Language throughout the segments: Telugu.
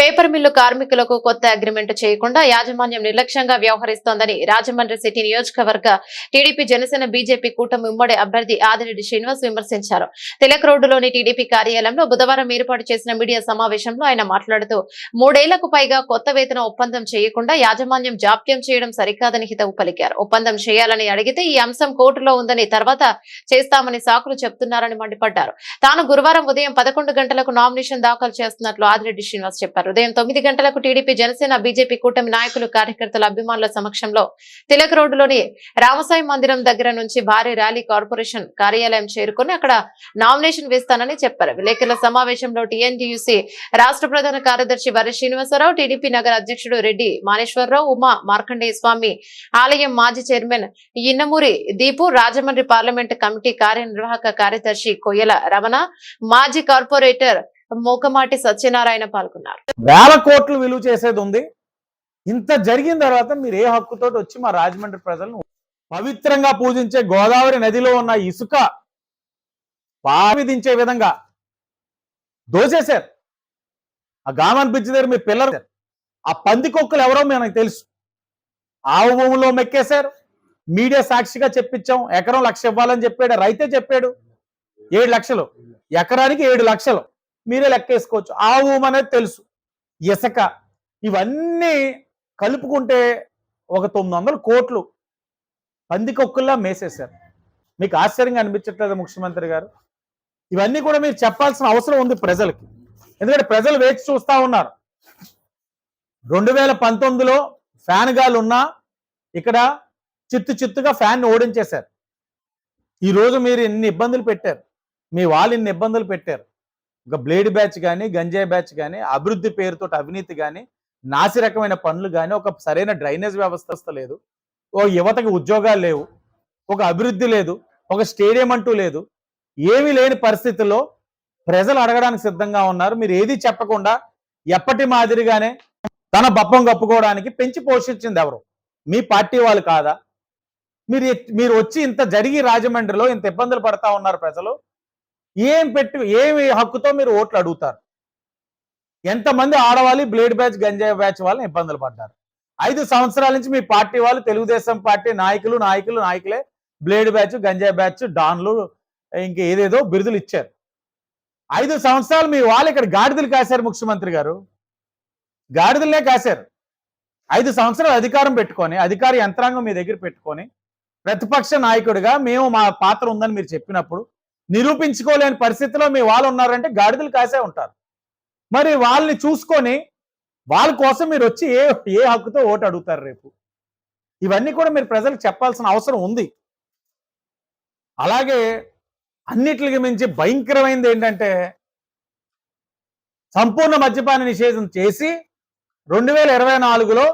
పేపర్ మిల్లు కార్మికులకు కొత్త అగ్రిమెంట్ చేయకుండా యాజమాన్యం నిర్లక్ష్యంగా వ్యవహరిస్తోందని రాజమండ్రి సిటీ నియోజకవర్గ టీడీపీ జనసేన బీజేపీ కూటమి ఉమ్మడి అభ్యర్థి ఆదిరెడ్డి శ్రీనివాస్ విమర్శించారు. తిలక్ రోడ్డులోని టీడీపీ కార్యాలయంలో బుధవారం ఏర్పాటు చేసిన మీడియా సమావేశంలో ఆయన మాట్లాడుతూ మూడేళ్ళకు పైగా కొత్త వేతన ఒప్పందం చేయకుండా యాజమాన్యం జాప్యం చేయడం సరికాదని హితవు పలికారు. ఒప్పందం చేయాలని అడిగితే ఈ అంశం కోర్టులో ఉందని తర్వాత చేస్తామని సాకులు చెప్తున్నారని మండిపడ్డారు. తాను గురువారం ఉదయం పదకొండు గంటలకు నామినేషన్ దాఖలు చేస్తున్నట్లు ఆదిరెడ్డి శ్రీనివాస్ చెప్పారు. ఉదయం తొమ్మిది గంటలకు టీడీపీ జనసేన బీజేపీ కూటమి నాయకులు కార్యకర్తల అభిమానుల సమక్షంలో తిలక్ రోడ్డులోని రామసాయి మందిరం దగ్గర నుంచి భారీ ర్యాలీ కార్పొరేషన్ కార్యాలయం చేరుకుని అక్కడ నామినేషన్ వేస్తానని చెప్పారు. విలేకరుల సమావేశంలో టీఎన్టీయూసీ రాష్ట్ర ప్రధాన కార్యదర్శి వరి శ్రీనివాసరావు టీడీపీ నగర అధ్యక్షుడు రెడ్డి మానేశ్వరరావు ఉమా మార్కండేయ స్వామి ఆలయం మాజీ chairman Innamuri Deepu Rajahmundry parliament committee కార్యనిర్వాహక కార్యదర్శి కొయ్యల రమణ మాజీ కార్పొరేటర్ మూకమాటి సత్యనారాయణ పాల్గొన్నారు. వేల కోట్లు విలువ చేసేది ఉంది. ఇంత జరిగిన తర్వాత మీరు ఏ హక్కుతో వచ్చి మా రాజమండ్రి ప్రజలను పవిత్రంగా పూజించే గోదావరి నదిలో ఉన్న ఇసుక పావిదించే విధంగా దోచేశారు. ఆ గామన్ బ్రిడ్జ్ దగ్గర మీ పిల్లలు ఆ పందికొక్కులు ఎవరో మనకు తెలుసు. ఆవు భూములో మెక్కేశారు. మీడియా సాక్షిగా చెప్పించాం. ఎకరం లక్ష ఇవ్వాలని చెప్పాడు. రైతే చెప్పాడు. ఏడు లక్షలు. ఎకరానికి ఏడు లక్షలు. మీరే లెక్కేసుకోవచ్చు. ఆ అనేది తెలుసు. ఇసక. ఇవన్నీ కలుపుకుంటే ఒక తొమ్మిది వందల కోట్లు పందికొక్కుల్లా మేసేశారు. మీకు ఆశ్చర్యంగా అనిపించట్లేదు ముఖ్యమంత్రి గారు? ఇవన్నీ కూడా మీరు చెప్పాల్సిన అవసరం ఉంది ప్రజలకి. ఎందుకంటే ప్రజలు వేచి చూస్తా ఉన్నారు. రెండు వేల పంతొమ్మిదిలో ఫ్యాన్ గాలు ఉన్నా ఇక్కడ చిత్తు చిత్తుగా ఫ్యాన్ ఓడించేశారు. ఈరోజు మీరు ఇన్ని ఇబ్బందులు పెట్టారు. మీ వాళ్ళు ఇన్ని ఇబ్బందులు పెట్టారు. ఒక బ్లేడ్ బ్యాచ్ కానీ గంజాయి బ్యాచ్ కానీ అభివృద్ధి పేరుతో అవినీతి కానీ నాసి రకమైన పనులు కానీ ఒక సరైన డ్రైనేజ్ వ్యవస్థ లేదు. ఓ యువతకి ఉద్యోగాలు లేవు. ఒక అభివృద్ధి లేదు. ఒక స్టేడియం అంటూ లేదు. ఏమీ లేని పరిస్థితుల్లో ప్రజలు అడగడానికి సిద్ధంగా ఉన్నారు. మీరు ఏది చెప్పకుండా ఎప్పటి మాదిరిగానే తన బప్పం కప్పుకోవడానికి పెంచి పోషించింది ఎవరు? మీ పార్టీ వాళ్ళు కాదా? మీరు మీరు వచ్చి ఇంత జరిగి రాజమండ్రిలో ఇంత ఇబ్బందులు పడతా ఉన్నారు ప్రజలు. ఏం పెట్టి ఏమి హక్కుతో మీరు ఓట్లు అడుగుతారు? ఎంతమంది ఆడవాళ్ళు బ్లేడ్ బ్యాచ్ గంజాయి బ్యాచ్ వాళ్ళని ఇబ్బందులు పడ్డారు? ఐదు సంవత్సరాల నుంచి మీ పార్టీ వాళ్ళు తెలుగుదేశం పార్టీ నాయకులు నాయకులు నాయకులే బ్లేడ్ బ్యాచ్ గంజాయి బ్యాచ్ డాన్లు ఇంక ఏదేదో బిరుదులు ఇచ్చారు. ఐదు సంవత్సరాలు మీ వాళ్ళు ఇక్కడ గాడిదలు కాశారు ముఖ్యమంత్రి గారు. గాడిదలనే కాశారు. ఐదు సంవత్సరాలు అధికారం పెట్టుకొని అధికార యంత్రాంగం మీ దగ్గర పెట్టుకొని ప్రతిపక్ష నాయకుడిగా మేము మా పాత్ర ఉందని మీరు చెప్పినప్పుడు నిరూపించుకోలేని పరిస్థితిలో మీ వాళ్ళు ఉన్నారంటే గాడిదలు కాసే ఉంటారు. మరి వాళ్ళని చూసుకొని వాళ్ళ కోసం మీరు వచ్చి ఏ ఏ హక్కుతో ఓటు అడుగుతారు రేపు? ఇవన్నీ కూడా మీరు ప్రజలకు చెప్పాల్సిన అవసరం ఉంది. అలాగే అన్నిటికి మించి భయంకరమైనది ఏంటంటే సంపూర్ణ మద్యపాన నిషేధం చేసి రెండు వేల ఇరవై నాలుగులో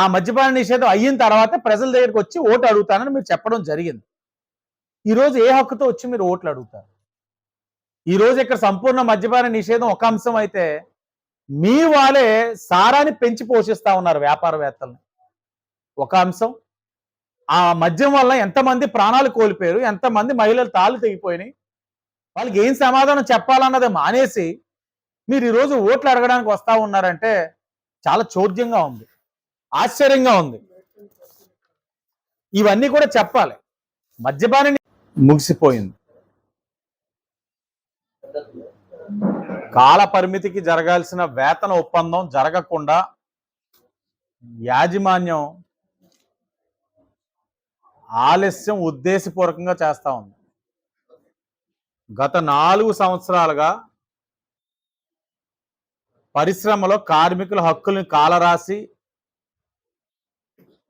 ఆ మద్యపాన నిషేధం అయిన తర్వాత ప్రజల దగ్గరికి వచ్చి ఓటు అడుగుతానని మీరు చెప్పడం జరిగింది. ఈరోజు ఏ హక్కుతో వచ్చి మీరు ఓట్లు అడుగుతారు? ఈరోజు ఇక్కడ సంపూర్ణ మద్యపాన నిషేధం ఒక అంశం అయితే మీ వాళ్ళే సారాన్ని పెంచి పోషిస్తా ఉన్నారు వ్యాపారవేత్తల్ని. ఒక అంశం. ఆ మద్యం వల్ల ఎంతమంది ప్రాణాలు కోల్పోయారు ఎంతమంది మహిళలు తాళ్ళు తెగిపోయినాయి వాళ్ళకి ఏం సమాధానం చెప్పాలన్నది మానేసి మీరు ఈరోజు ఓట్లు అడగడానికి వస్తా ఉన్నారంటే చాలా చోద్యంగా ఉంది. ఆశ్చర్యంగా ఉంది. ఇవన్నీ కూడా చెప్పాలి. మద్యపాన ముగిసిపోయింది. కాల పరిమితికి జరగాల్సిన వేతన ఒప్పందం జరగకుండా యాజమాన్యం ఆలస్యం ఉద్దేశపూర్వకంగా చేస్తూ ఉంది. గత నాలుగు సంవత్సరాలుగా పరిశ్రమలో కార్మికుల హక్కుల్ని కాలరాసి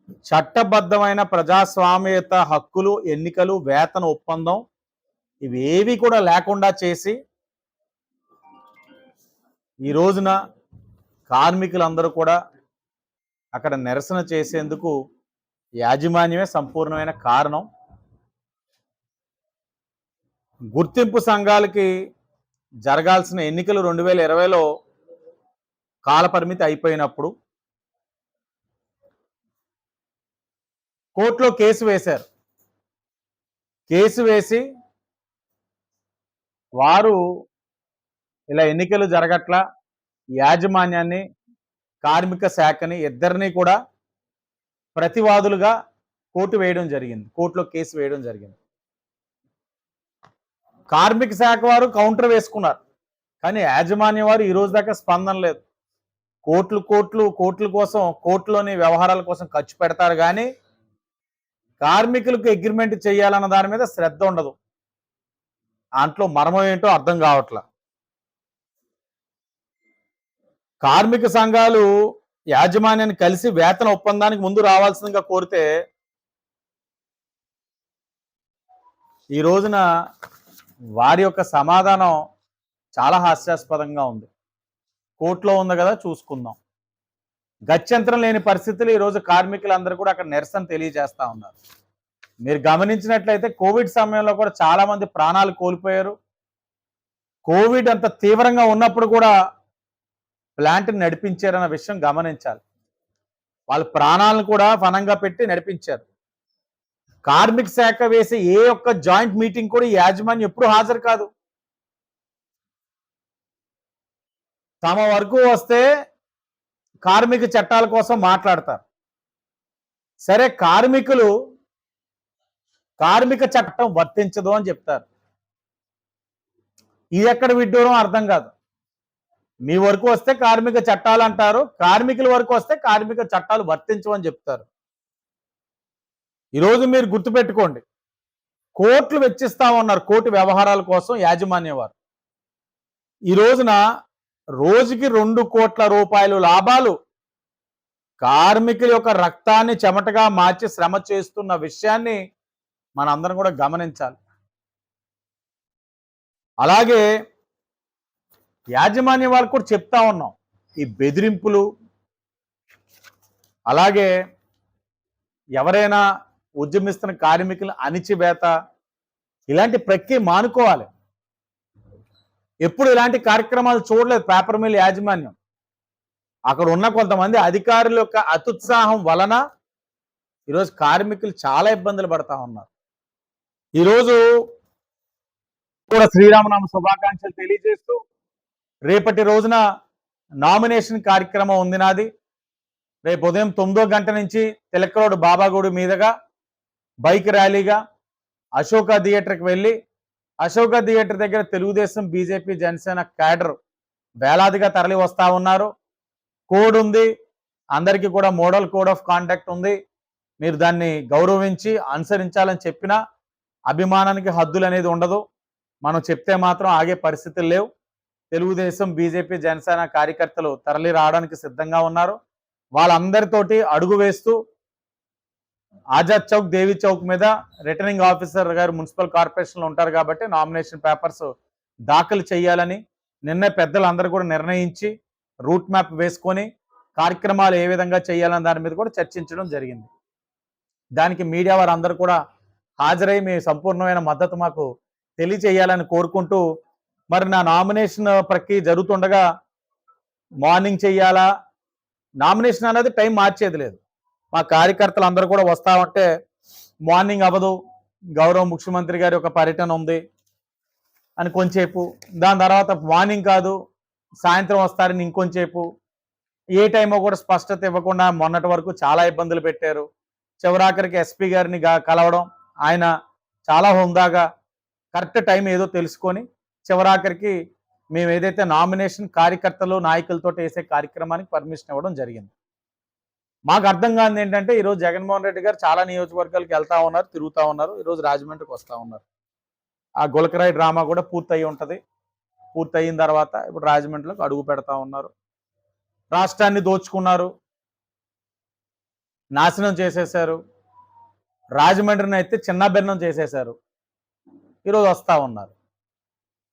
చట్టబద్ధమైన ప్రజాస్వామ్యత హక్కులు ఎన్నికలు వేతన ఒప్పందం ఇవేవి కూడా లేకుండా చేసి ఈ రోజున కార్మికులందరూ కూడా అక్కడ నిరసన చేసేందుకు యాజమాన్యమే సంపూర్ణమైన కారణం. గుర్తింపు సంఘాలకి జరగాల్సిన ఎన్నికలు రెండు వేల ఇరవైలో కాలపరిమితి అయిపోయినప్పుడు కోర్టులో కేసు వేశారు. కేసు వేసి వారు ఇలా ఎన్నికలు జరగట్లా యాజమాన్యాన్ని కార్మిక శాఖని ఇద్దరిని కూడా ప్రతివాదులుగా కోర్టు వేయడం జరిగింది. కోర్టులో కేసు వేయడం జరిగింది. కార్మిక శాఖ వారు కౌంటర్ వేసుకున్నారు. కానీ యాజమాన్యం వారు ఈ రోజు దాకా స్పందన లేదు. కోట్లు కోట్లు కోట్ల కోసం కోర్టులోని వ్యవహారాల కోసం ఖర్చు పెడతారు కానీ కార్మికులకు అగ్రిమెంట్ చేయాలన్న దాని మీద శ్రద్ధ ఉండదు. దాంట్లో మర్మం ఏంటో అర్థం కావట్లా. కార్మిక సంఘాలు యాజమాన్యాన్ని కలిసి వేతన ఒప్పందానికి ముందు రావాల్సిందిగా కోరితే ఈ రోజున వారి యొక్క సమాధానం చాలా హాస్యాస్పదంగా ఉంది. కోర్టులో ఉంది కదా చూసుకుందాం. గత్యంతరం లేని పరిస్థితులు ఈరోజు కార్మికులందరూ కూడా అక్కడ నిరసన తెలియజేస్తూ ఉన్నారు. మీరు గమనించినట్లయితే కోవిడ్ సమయంలో కూడా చాలామంది ప్రాణాలు కోల్పోయారు. కోవిడ్ అంత తీవ్రంగా ఉన్నప్పుడు కూడా ప్లాంట్ని నడిపించారన్న విషయం గమనించాలి. వాళ్ళ ప్రాణాలను కూడా ఫనంగా పెట్టి నడిపించారు. కార్మిక శాఖ వేసే ఏ ఒక్క జాయింట్ మీటింగ్ కూడా యాజమాన్యం ఎప్పుడు హాజరు కాదు. తమ వరకు వస్తే కార్మిక చట్టాల కోసం మాట్లాడతారు. సరే కార్మికులు కార్మిక చట్టం వర్తించదు అని చెప్తారు. ఇది ఎక్కడ విడ్డూరం అర్థం కాదు. మీ వరకు వస్తే కార్మిక చట్టాలు అంటారు కార్మికుల వరకు వస్తే కార్మిక చట్టాలు వర్తించవని చెప్తారు. ఈరోజు మీరు గుర్తుపెట్టుకోండి కోర్టులు వెచ్చిస్తా ఉన్నారు కోర్టు వ్యవహారాల కోసం యాజమాన్యవారు ఈ రోజున రోజుకి రెండు కోట్ల రూపాయలు లాభాలు కార్మికుల యొక్క రక్తాన్ని చెమటగా మార్చి శ్రమ చేస్తున్న విషయాన్ని మనందరం కూడా గమనించాలి. అలాగే యాజమాన్యం వాళ్ళకు కూడా చెప్తా ఉన్నాం ఈ బెదిరింపులు. అలాగే ఎవరైనా ఉద్యమిస్తున్న కార్మికులు అణిచివేత. ఇలాంటి ప్రక్రియ మానుకోవాలి. ఎప్పుడు ఇలాంటి కార్యక్రమాలు చూడలేదు పేపర్ మిల్ యాజమాన్యం. అక్కడ ఉన్న కొంతమంది అధికారుల యొక్క అత్యుత్సాహం వలన ఈరోజు కార్మికులు చాలా ఇబ్బందులు పడతా ఉన్నారు. ఈరోజు కూడా శ్రీరామనామ శుభాకాంక్షలు తెలియజేస్తూ రేపటి రోజున నామినేషన్ కార్యక్రమం ఉంది నాది. రేపు ఉదయం తొమ్మిదో గంట నుంచి తిలక్ రోడ్ బాబాగూడి మీదుగా బైక్ ర్యాలీగా అశోక థియేటర్కి వెళ్ళి అశోక థియేటర్ దగ్గర తెలుగుదేశం బీజేపీ జనసేన క్యాడర్ వేలాదిగా తరలి వస్తా ఉన్నారు. కోడ్ ఉంది. అందరికీ కూడా మోడల్ కోడ్ ఆఫ్ కాంటాక్ట్ ఉంది. మీరు దాన్ని గౌరవించి అనుసరించాలని చెప్పినా అభిమానానికి హద్దులు అనేది ఉండదు. మనం చెప్తే మాత్రం ఆగే పరిస్థితులు లేవు. తెలుగుదేశం బీజేపీ జనసేన కార్యకర్తలు తరలి రావడానికి సిద్ధంగా ఉన్నారు. వాళ్ళందరితోటి అడుగు వేస్తూ ఆజాద్ చౌక్ దేవి చౌక్ మీద రిటర్నింగ్ ఆఫీసర్ గారు మున్సిపల్ కార్పొరేషన్లో ఉంటారు కాబట్టి నామినేషన్ పేపర్స్ దాఖలు చేయాలని నిన్న పెద్దలు అందరూ కూడా నిర్ణయించి రూట్ మ్యాప్ వేసుకొని కార్యక్రమాలు ఏ విధంగా చేయాలన్న దాని మీద కూడా చర్చించడం జరిగింది. దానికి మీడియా వారందరూ కూడా హాజరై మీ సంపూర్ణమైన మద్దతు మాకు తెలియచేయాలని కోరుకుంటూ మరి నా నామినేషన్ ప్రక్రియ జరుగుతుండగా మార్నింగ్ చేయాలా? నామినేషన్ అనేది టైం మార్చేది లేదు. మా కార్యకర్తలు అందరూ కూడా వస్తా ఉంటే మార్నింగ్ అవ్వదు. గౌరవ ముఖ్యమంత్రి గారి ఒక పర్యటన ఉంది అని కొంచెంసేపు. దాని తర్వాత మార్నింగ్ కాదు సాయంత్రం వస్తారని ఇంకొంచేపు ఏ టైమో కూడా స్పష్టత ఇవ్వకుండా మొన్నటి వరకు చాలా ఇబ్బందులు పెట్టారు. చివరాఖరికి ఎస్పీ గారిని కలవడం ఆయన చాలా హుందాగా కరెక్ట్ టైం ఏదో తెలుసుకొని చివరాఖరికి మేము ఏదైతే నామినేషన్ కార్యకర్తలు నాయకులతో వేసే కార్యక్రమానికి పర్మిషన్ ఇవ్వడం జరిగింది. మాకు అర్థం కాదు ఏంటంటే ఈరోజు జగన్మోహన్ రెడ్డి గారు చాలా నియోజకవర్గాలకు వెళ్తా ఉన్నారు తిరుగుతూ ఉన్నారు ఈరోజు రాజమండ్రికి వస్తూ ఉన్నారు. ఆ గులకరాయి డ్రామా కూడా పూర్తయి ఉంటుంది. పూర్తయిన తర్వాత ఇప్పుడు రాజమండ్రిలోకి అడుగు పెడతా ఉన్నారు. రాష్ట్రాన్ని దోచుకున్నారు. నాశనం చేసేశారు. రాజమండ్రిని అయితే చిన్న భిన్నం చేసేశారు ఈరోజు వస్తూ ఉన్నారు.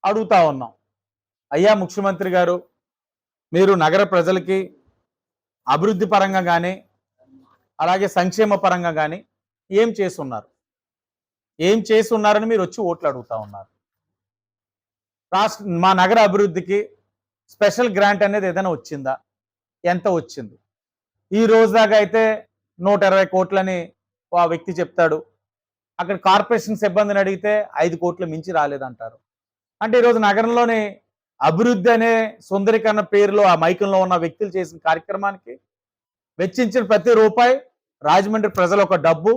అడుగుతా ఉన్నాం. అయ్యా ముఖ్యమంత్రి గారు మీరు నగర ప్రజలకి అభివృద్ధి పరంగా కానీ అలాగే సంక్షేమ పరంగా కానీ ఏం చేస్తున్నారు? ఏం చేసి ఉన్నారని మీరు వచ్చి ఓట్లు అడుగుతా ఉన్నారు. రాష్ట్ర మా నగర అభివృద్ధికి స్పెషల్ గ్రాంట్ అనేది ఏదైనా వచ్చిందా? ఎంత వచ్చింది? ఈ రోజు దాకా అయితే నూట ఇరవై కోట్లని ఆ వ్యక్తి చెప్తాడు. అక్కడ కార్పొరేషన్ సిబ్బందిని అడిగితే ఐదు కోట్లు మించి రాలేదంటారు. అంటే ఈరోజు నగరంలోని అభివృద్ధి అనే సుందరీకరణ పేరులో ఆ మైకంలో ఉన్న వ్యక్తులు చేసిన కార్యక్రమానికి వెచ్చించిన ప్రతి రూపాయి రాజమండ్రి ప్రజలు ఒక డబ్బు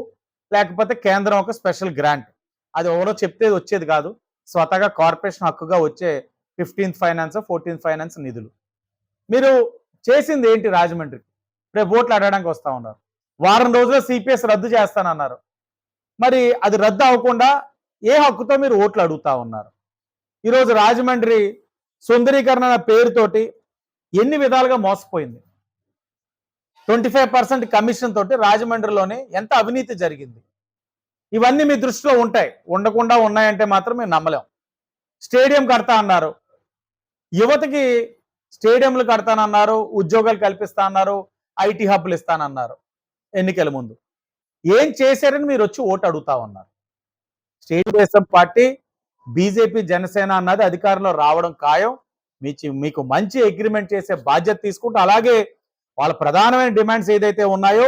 లేకపోతే కేంద్రం ఒక స్పెషల్ గ్రాంట్. అది ఎవరో చెప్తే వచ్చేది కాదు. స్వతగా కార్పొరేషన్ హక్కుగా వచ్చే ఫిఫ్టీన్త్ ఫైనాన్స్ ఫోర్టీన్త్ ఫైనాన్స్ నిధులు. మీరు చేసింది ఏంటి రాజమండ్రికి రేపు ఓట్లు అడగడానికి వస్తూ ఉన్నారు. వారం రోజుల్లో సిపిఎస్ రద్దు చేస్తానన్నారు. మరి అది రద్దు అవ్వకుండా ఏ హక్కుతో మీరు ఓట్లు అడుగుతా ఉన్నారు? ఈరోజు రాజమండ్రి సుందరీకరణ అనే పేరుతోటి ఎన్ని విధాలుగా మోసపోయింది? ట్వంటీ ఫైవ్ పర్సెంట్ కమిషన్ తోటి రాజమండ్రిలోనే ఎంత అవినీతి జరిగింది? ఇవన్నీ మీ దృష్టిలో ఉంటాయి. ఉండకుండా ఉన్నాయంటే మాత్రం మేము నమ్మలేం. స్టేడియం కడతా అన్నారు. యువతకి స్టేడియంలు కడతానన్నారు ఉద్యోగాలు కల్పిస్తా అన్నారు ఐటీ హబ్లు ఇస్తానన్నారు ఎన్నికల ముందు. ఏం చేశారని మీరు వచ్చి ఓటు అడుగుతా ఉన్నారు. స్టేట్ దేశం పార్టీ బీజేపీ జనసేన అన్నది అధికారంలో రావడం ఖాయం. మీకు మీకు మంచి అగ్రిమెంట్ చేసే బాధ్యత తీసుకుంటూ అలాగే వాళ్ళ ప్రధానమైన డిమాండ్స్ ఏదైతే ఉన్నాయో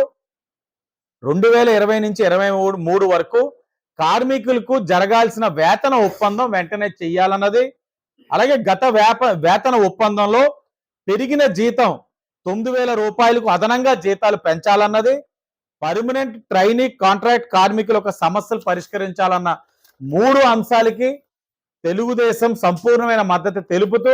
రెండు వేల ఇరవై నుంచి ఇరవై మూడు మూడు వరకు కార్మికులకు జరగాల్సిన వేతన ఒప్పందం వెంటనే చెయ్యాలన్నది. అలాగే గత వేప వేతన ఒప్పందంలో పెరిగిన జీతం తొమ్మిది వేల రూపాయలకు అదనంగా జీతాలు పెంచాలన్నది. పర్మనెంట్ ట్రైనింగ్ కాంట్రాక్ట్ కార్మికుల యొక్క సమస్యలు పరిష్కరించాలన్న మూడు అంశాలకి తెలుగుదేశం సంపూర్ణమైన మద్దతు తెలుపుతూ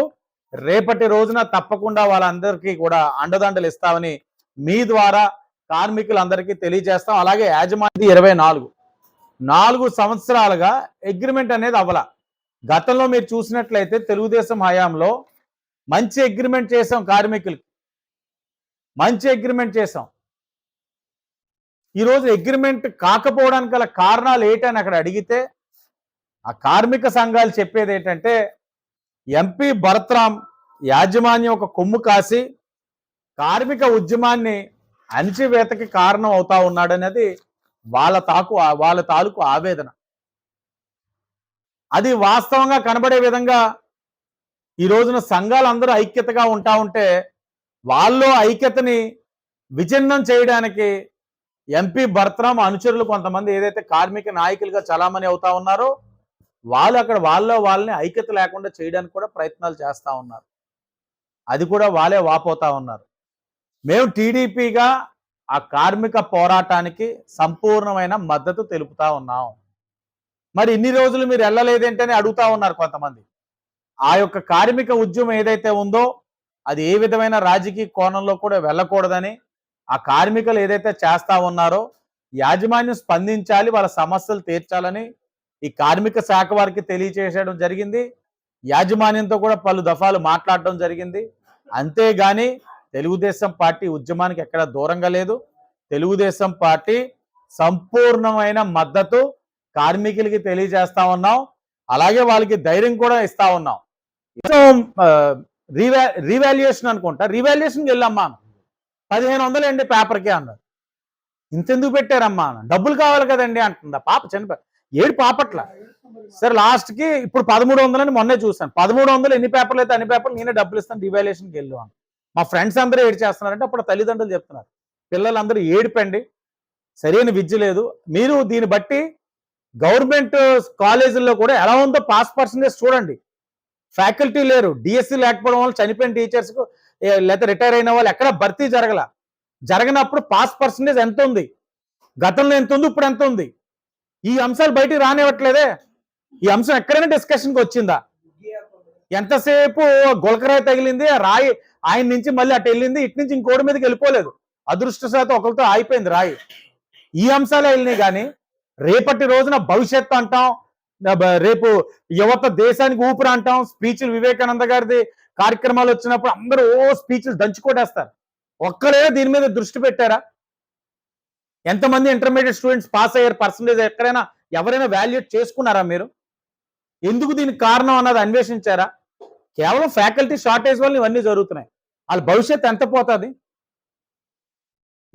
రేపటి రోజున తప్పకుండా వాళ్ళందరికీ కూడా అండదండలు ఇస్తామని మీ ద్వారా కార్మికులందరికీ తెలియజేస్తాం. అలాగే యాజమాన్య ఇరవై నాలుగు. నాలుగు సంవత్సరాలుగా అగ్రిమెంట్ అనేది అవ్వాల. గతంలో మీరు చూసినట్లయితే తెలుగుదేశం హయాంలో మంచి అగ్రిమెంట్ చేసాం కార్మికులకి. మంచి అగ్రిమెంట్ చేసాం ఈరోజు అగ్రిమెంట్ కాకపోవడానికి గల కారణాలు ఏంటని అక్కడ అడిగితే ఆ కార్మిక సంఘాలు చెప్పేది ఏంటంటే ఎంపీ భరత్రామ్ యాజమాన్యం ఒక కొమ్ము కాసి కార్మిక ఉద్యమాన్ని అణచివేతకి కారణం అవుతా ఉన్నాడనేది వాళ్ళ తాకు వాళ్ళ తాలూకు ఆవేదన. అది వాస్తవంగా కనబడే విధంగా ఈ రోజున సంఘాలందరూ ఐక్యతగా ఉంటా ఉంటే వాళ్ళు ఐక్యతని విచ్ఛిన్నం చేయడానికి ఎంపీ భర్తరామ్ అనుచరులు కొంతమంది ఏదైతే కార్మిక నాయకులుగా చలామణి అవుతా ఉన్నారో వాళ్ళు అక్కడ వాళ్ళలో వాళ్ళని ఐక్యత లేకుండా చేయడానికి కూడా ప్రయత్నాలు చేస్తూ ఉన్నారు. అది కూడా వాళ్ళే వాపోతా ఉన్నారు. మేము టీడీపీగా ఆ కార్మిక పోరాటానికి సంపూర్ణమైన మద్దతు తెలుపుతా ఉన్నాం. మరి ఇన్ని రోజులు మీరు వెళ్ళలేదేంటని అడుగుతా ఉన్నారు కొంతమంది. ఆ యొక్క కార్మిక ఉద్యమం ఏదైతే ఉందో అది ఏ విధమైన రాజకీయ కోణంలో కూడా వెళ్ళకూడదని ఆ కార్మికులు ఏదైతే చేస్తా ఉన్నారో యాజమాన్యం స్పందించాలి వాళ్ళ సమస్యలు తీర్చాలని ఈ కార్మిక శాఖ వారికి తెలియచేయడం జరిగింది. యాజమాన్యంతో కూడా పలు దఫాలు మాట్లాడటం జరిగింది. అంతేగాని తెలుగుదేశం పార్టీ ఉద్యమానికి ఎక్కడ దూరంగా లేదు. తెలుగుదేశం పార్టీ సంపూర్ణమైన మద్దతు కార్మికులకి తెలియజేస్తా ఉన్నాం. అలాగే వాళ్ళకి ధైర్యం కూడా ఇస్తా ఉన్నాం. రీవా రీవాల్యుయేషన్ అనుకుంటా. రీవాల్యుయేషన్కి వెళ్ళమ్మా పదిహేను వందలు అండి పేపర్కి అన్నారు ఇంతెందుకు పెట్టారమ్మా డబ్బులు కావాలి కదండి అంటుందా? పాప చనిపోయి ఏడు పాపట్ల. సరే లాస్ట్కి ఇప్పుడు పదమూడు వందలని మొన్నే చూసాను పదమూడు వందలు ఎన్ని పేపర్లు అయితే అన్ని పేపర్లు నేనే డబ్బులు ఇస్తాను రివాల్యుయేషన్కి వెళ్ళు అని. మా ఫ్రెండ్స్ అందరూ ఏడు చేస్తున్నారంటే అప్పుడు తల్లిదండ్రులు చెప్తున్నారు. పిల్లలందరూ ఏడిపండి. సరైన విద్య లేదు. మీరు దీన్ని బట్టి గవర్నమెంట్ కాలేజీల్లో కూడా ఎలా ఉందో పాస్ పర్సంటేజ్ చూడండి. ఫ్యాకల్టీ లేరు. డిఎస్సి లేకపోవడం వల్ల చనిపోయిన టీచర్స్కు లేకపోతే రిటైర్ అయిన వాళ్ళు ఎక్కడ భర్తీ జరగల. జరగనప్పుడు పాస్ పర్సంటేజ్ ఎంత ఉంది? గతంలో ఎంత ఉంది? ఇప్పుడు ఎంత ఉంది? ఈ అంశాలు బయటికి రానివ్వట్లేదే. ఈ అంశం ఎక్కడైనా డిస్కషన్కి వచ్చిందా? ఎంతసేపు గులకరాయి తగిలింది? రాయి ఆయన నుంచి మళ్ళీ అటు వెళ్ళింది ఇటు నుంచి ఇంకోటి మీదకి వెళ్ళిపోలేదు. అదృష్ట శాతం ఒకరితో ఆగిపోయింది రాయి. ఈ అంశాలే వెళ్ళినాయి కానీ రేపటి రోజున భవిష్యత్తు అంటాం రేపు యువత దేశానికి ఊపిరి అంటాం స్పీచ్లు వివేకానంద గారిది కార్యక్రమాలు వచ్చినప్పుడు అందరూ ఓ స్పీచ్లు దంచుకోటేస్తారు ఒక్కరే దీని మీద దృష్టి పెట్టారా? ఎంతమంది ఇంటర్మీడియట్ స్టూడెంట్స్ పాస్ అయ్యారు? పర్సంటేజ్ ఎక్కడైనా ఎవరైనా వాల్యుయేట్ చేసుకున్నారా మీరు? ఎందుకు దీనికి కారణం అన్నది అన్వేషించారా? కేవలం ఫ్యాకల్టీ షార్టేజ్ వల్ల ఇవన్నీ జరుగుతున్నాయి. వాళ్ళ భవిష్యత్తు ఎంత పోతుంది?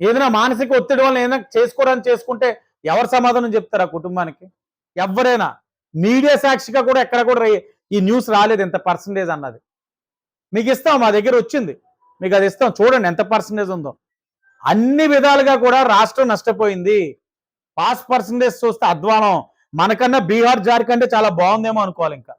ఏదైనా మానసిక ఒత్తిడి వల్ల ఏదైనా చేసుకోవడానికి చేసుకుంటే ఎవరు సమాధానం చెప్తారు ఆ కుటుంబానికి? ఎవరైనా మీడియా సాక్షిగా కూడా ఎక్కడ కూడా రే- ఈ న్యూస్ రాలేదు ఎంత పర్సంటేజ్ అన్నది. మీకు ఇస్తాం మా దగ్గర వచ్చింది. మీకు అది ఇస్తాం. చూడండి ఎంత పర్సంటేజ్ ఉందో. అన్ని విధాలుగా కూడా రాష్ట్రం నష్టపోయింది. పాస్ పర్సంటేజ్ చూస్తే అధ్వానం మనకన్నా బీహార్ జార్ఖండ్ చాలా బాగుందేమో అనుకోవాలి ఇంకా.